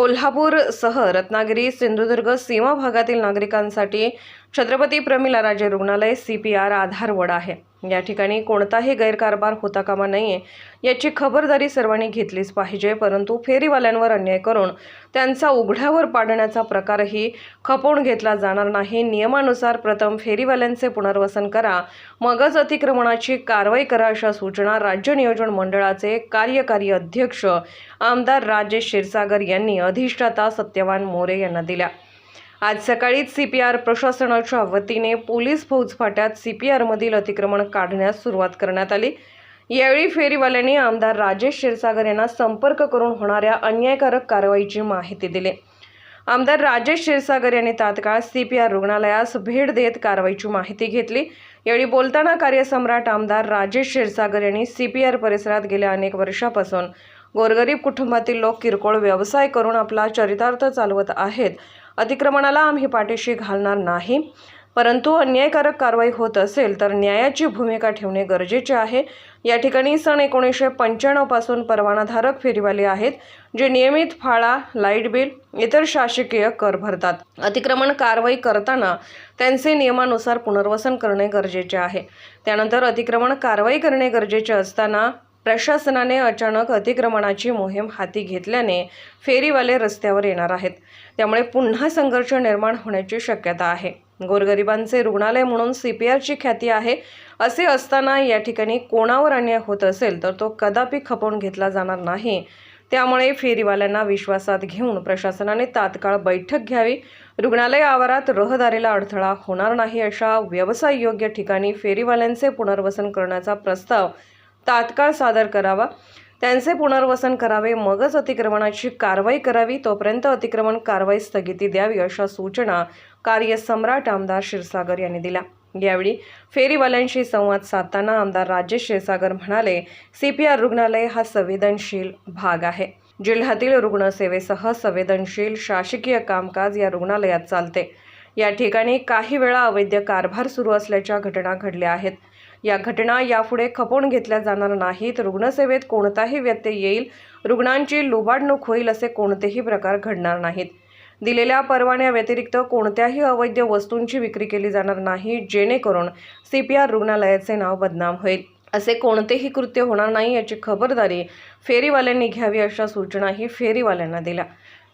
कोल्हापूरसह रत्नागिरी सिंधुदुर्ग सीमा भागातील नागरिकांसाठी छत्रपती प्रमिला राजे रुग्णालय सी पी आर आधारवड आहे. या ठिकाणी कोणताही गैरकारभार होता कामा नये याची खबरदारी सर्वांनी घेतलीच पाहिजे परंतु फेरीवाल्यांवर अन्याय करून त्यांचा उघड्यावर पाडण्याचा प्रकारही खपवून घेतला जाणार नाही. नियमानुसार प्रथम फेरीवाल्यांचे पुनर्वसन करा मगच अतिक्रमणाची कारवाई करा अशा सूचना राज्य नियोजन मंडळाचे कार्यकारी अध्यक्ष आमदार राजेश क्षीरसागर यांनी अधिष्ठाता सत्यवान मोरे यांना दिल्या. आज सकाळीच सी पी आर प्रशासनाच्या वतीने पोलीस फौजफाट्यात सी पी आरमधील अतिक्रमण काढण्यास सुरुवात करण्यात आली. यावेळी फेरीवाल्यांनी आमदार राजेश क्षीरसागर यांना संपर्क करून होणाऱ्या अन्यायकारक कारवाईची माहिती दिली. आमदार राजेश क्षीरसागर यांनी तात्काळ सी पी आर रुग्णालयास भेट देत कारवाईची माहिती घेतली. यावेळी बोलताना कार्यसम्राट आमदार राजेश क्षीरसागर यांनी सी पी आर परिसरात गेल्या अनेक वर्षापासून गोरगरीब कुटुंबातील लोक किरकोळ व्यवसाय करून आपला चरितार्थ चालवत आहेत. अतिक्रमणाला आम्ही पाठीशी घालणार नाही. परंतु अन्यायकारक कारवाई होत असेल तर न्यायाची भूमिका ठेवणे गरजेचे आहे. या ठिकाणी सन एकोणीसशे पंच्याण्णवपासून परवानाधारक फेरीवाले आहेत जे नियमित फाळा लाइट बिल इतर शासकीय कर भरतात. अतिक्रमण कारवाई करताना त्यांचे नियमानुसार पुनर्वसन करणे गरजेचे आहे. त्यानंतर अतिक्रमण कारवाई करणे गरजेचे असताना प्रशासनाने अचानक अतिक्रमणाची मोहीम हाती घेतल्याने फेरीवाले रस्त्यावर येणार आहेत. त्यामुळे पुन्हा संघर्ष निर्माण होण्याची शक्यता आहे. गोरगरिबांचे रुग्णालय म्हणून सी पी आरची ख्याती आहे. असे असताना या ठिकाणी कोणावर अन्याय होत असेल तर तो कदापि खपवून घेतला जाणार नाही. त्यामुळे फेरीवाल्यांना विश्वासात घेऊन प्रशासनाने तात्काळ बैठक घ्यावी. रुग्णालय आवारात रहदारीला अडथळा होणार नाही अशा व्यवसाय योग्य ठिकाणी फेरीवाल्यांचे पुनर्वसन करण्याचा प्रस्ताव तात्काळ सादर करावा. त्यांचे पुनर्वसन करावे. मगच अतिक्रमणाची कारवाई करावी. तोपर्यंत अतिक्रमण कारवाई स्थगिती द्यावी अशा सूचना कार्यसम्राट आमदार क्षीरसागर यांनी दिल्या. यावेळी फेरीवाल्यांशी संवाद साधताना आमदार राजेश क्षीरसागर म्हणाले सी पी आर रुग्णालय हा संवेदनशील भाग आहे. जिल्ह्यातील रुग्णसेवेसह संवेदनशील शासकीय कामकाज या रुग्णालयात चालते. या ठिकाणी काही वेळा अवैध कारभार सुरू असल्याच्या घटना घडल्या आहेत. या घटना यापुढे खपवून घेतल्या जाणार नाहीत. रुग्णसेवेत कोणताही व्यत्यय येईल. रुग्णांची लुबाडणूक होईल असे कोणतेही प्रकार घडणार नाहीत. दिलेल्या परवान्याव्यतिरिक्त कोणत्याही अवैध वस्तूंची विक्री केली जाणार नाही जेणेकरून सी पी आर रुग्णालयाचे नाव बदनाम होईल. असे कोणतेही कृत्य होणार नाही याची खबरदारी फेरीवाल्यांनी घ्यावी अशा सूचनाही फेरीवाल्यांना दिल्या.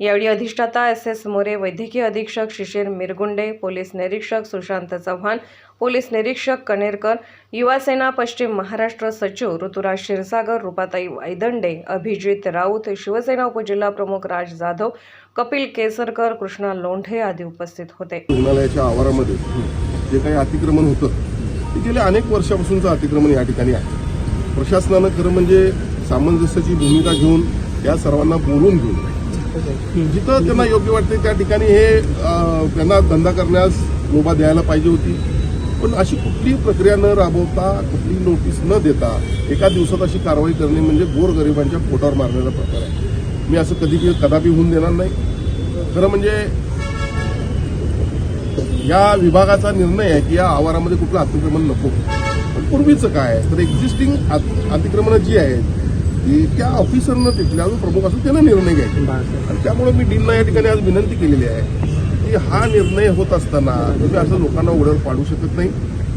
यावेळी अधिष्ठाता एस एस मोरे वैद्यकीय अधीक्षक शिशिर मिरगुंडे पोलीस निरीक्षक सुशांत चव्हाण पोलीस निरीक्षक कणेरकर युवासेना पश्चिम महाराष्ट्र सचिव ऋतुराज क्षीरसागर रुपाताई वायदंडे अभिजित राऊत शिवसेना उपजिल्हा प्रमुख राज जाधव कपिल केसरकर कृष्णा लोंढे आदी उपस्थित होते. रुग्णालयाच्या आवारामध्ये जे काही अतिक्रमण होतं ते गेल्या अनेक वर्षापासूनचं अतिक्रमण या ठिकाणी आहे. प्रशासनानं खरं म्हणजे सामंजस्याची भूमिका घेऊन या सर्वांना बोलून घेऊन जिथं त्यांना योग्य वाटते त्या ठिकाणी हे त्यांना धंदा करण्यास मुभा द्यायला पाहिजे होती. पण अशी कुठलीही प्रक्रिया न राबवता कुठली नोटीस न देता एका दिवसात अशी कारवाई करणे म्हणजे गोरगरिबांच्या पोटावर मारण्याचा प्रकार आहे. मी असं कधी कदापि होऊन देणार नाही. खरं म्हणजे या विभागाचा निर्णय आहे की या आवारामध्ये कुठलं अतिक्रमण नको. पण पूर्वीचं काय तर एक्झिस्टिंग अतिक्रमणं जी आहेत ती त्या ऑफिसरनं तिथल्या जो प्रमुख असतो त्यानं निर्णय घ्यायचे. आणि त्यामुळे मी डीनला या ठिकाणी आज विनंती केलेली आहे की हा निर्णय होत असताना तुम्ही असं लोकांना उघड्यावर पाडू शकत नाही.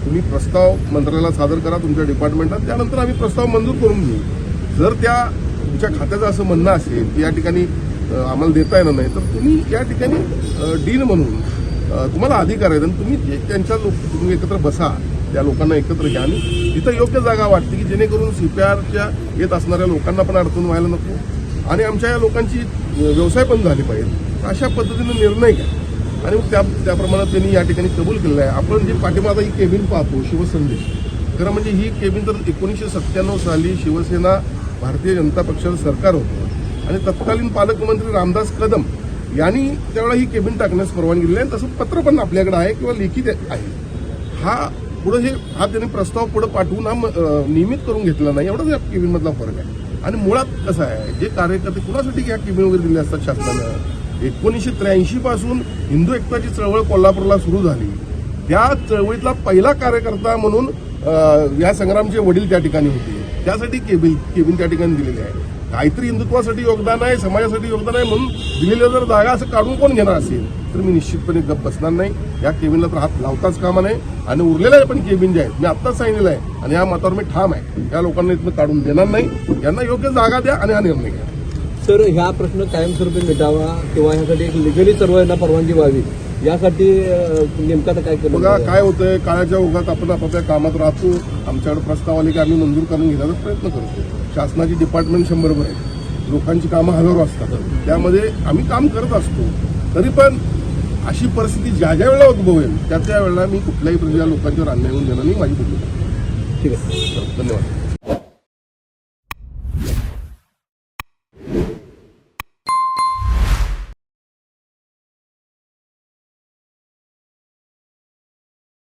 तुम्ही प्रस्ताव मंत्रालयाला सादर करा तुमच्या डिपार्टमेंटात त्यानंतर आम्ही प्रस्ताव मंजूर करून घेऊ. जर त्या तुमच्या खात्याचं असं म्हणणं असेल की या ठिकाणी आम्हाला देता येणार नाही तर तुम्ही या ठिकाणी डीन म्हणून तुम्हाला अधिकार आहेत आणि तुम्ही जे- त्यांच्या लोक तुम्ही एकत्र बसा. त्या लोकांना एकत्र घ्या. आणि तिथं योग्य जागा वाटते की जेणेकरून सी पी आरच्या येत असणाऱ्या लोकांना पण अडचण व्हायला नको. आणि आमच्या या लोकांची व्यवसाय पण झाली पाहिजे. अशा पद्धतीनं निर्णय घ्या. आणि मग त्या त्याप्रमाणे त्यांनी या ठिकाणी कबूल केलेला आहे. आपण जे पाठीमागं ही केबिन पाहतो शिवसंदेश. खरं म्हणजे ही केबिन तर एकोणीसशे सत्त्याण्णव साली शिवसेना भारतीय जनता पक्षाचं सरकार होतं. आणि तत्कालीन पालकमंत्री रामदास कदम यांनी त्यावेळेला ही केबिन टाकण्यास परवानगी दिली आहे. तसं पत्र पण आपल्याकडे आहे किंवा लिखित आहे. हा पुढे हे हा त्यांनी प्रस्ताव पुढे पाठवून हा नियमित करून घेतला नाही. एवढाच या केबिनमधला फरक आहे. आणि मुळात कसं आहे जे कार्यकर्ते कुणासाठी ह्या केबिन वगैरे दिले असतात शासनानं? एकोणीसशे त्र्याऐंशी पासून हिंदू एकताची चळवळ कोल्हापूरला सुरू झाली. त्या चळवळीतला पहिला कार्यकर्ता म्हणून या संग्रामचे वडील त्या ठिकाणी होते. त्यासाठी केबिन केबिन त्या ठिकाणी दिलेले आहे. काहीतरी हिंदुत्वासाठी योगदान आहे समाजासाठी योगदान आहे म्हणून दिलेल्या जर जागा असं काढून कोण घेणार असेल तर मी निश्चितपणे गप्प बसणार नाही. या केबिनला तर हात लावताच कामा नाही आणि उरलेल्या पण केबिन जे आहेत मी आत्ताच सांगितलेलं आहे आणि या मतावर मी ठाम आहे. या लोकांना इथनं काढून देणार नाही. यांना योग्य जागा द्या आणि हा निर्णय घ्या. सर ह्या प्रश्न कायमस्वरूपी मिटावा किंवा ह्यासाठी एक लिगली सर्वांना परवानगी व्हावी. यासाठी नेमकं आता काय केलं बघा काय होतंय काळाच्या ओघात आपण आपापल्या कामात राहतो. आमच्याकडे प्रस्ताव आले की आम्ही मंजूर करून घेण्याचा प्रयत्न करतो. शासनाची डिपार्टमेंट शंभरभर आहे. लोकांची कामं हजारो असतात. त्यामध्ये आम्ही काम करत असतो. तरी पण अशी परिस्थिती ज्या ज्या वेळेला उद्भवेल त्या त्या वेळेला मी कुठल्याही प्रकारच्या लोकांच्यावर अन्याय होऊन देणार नाही माझी भूमिका. ठीक आहे. धन्यवाद.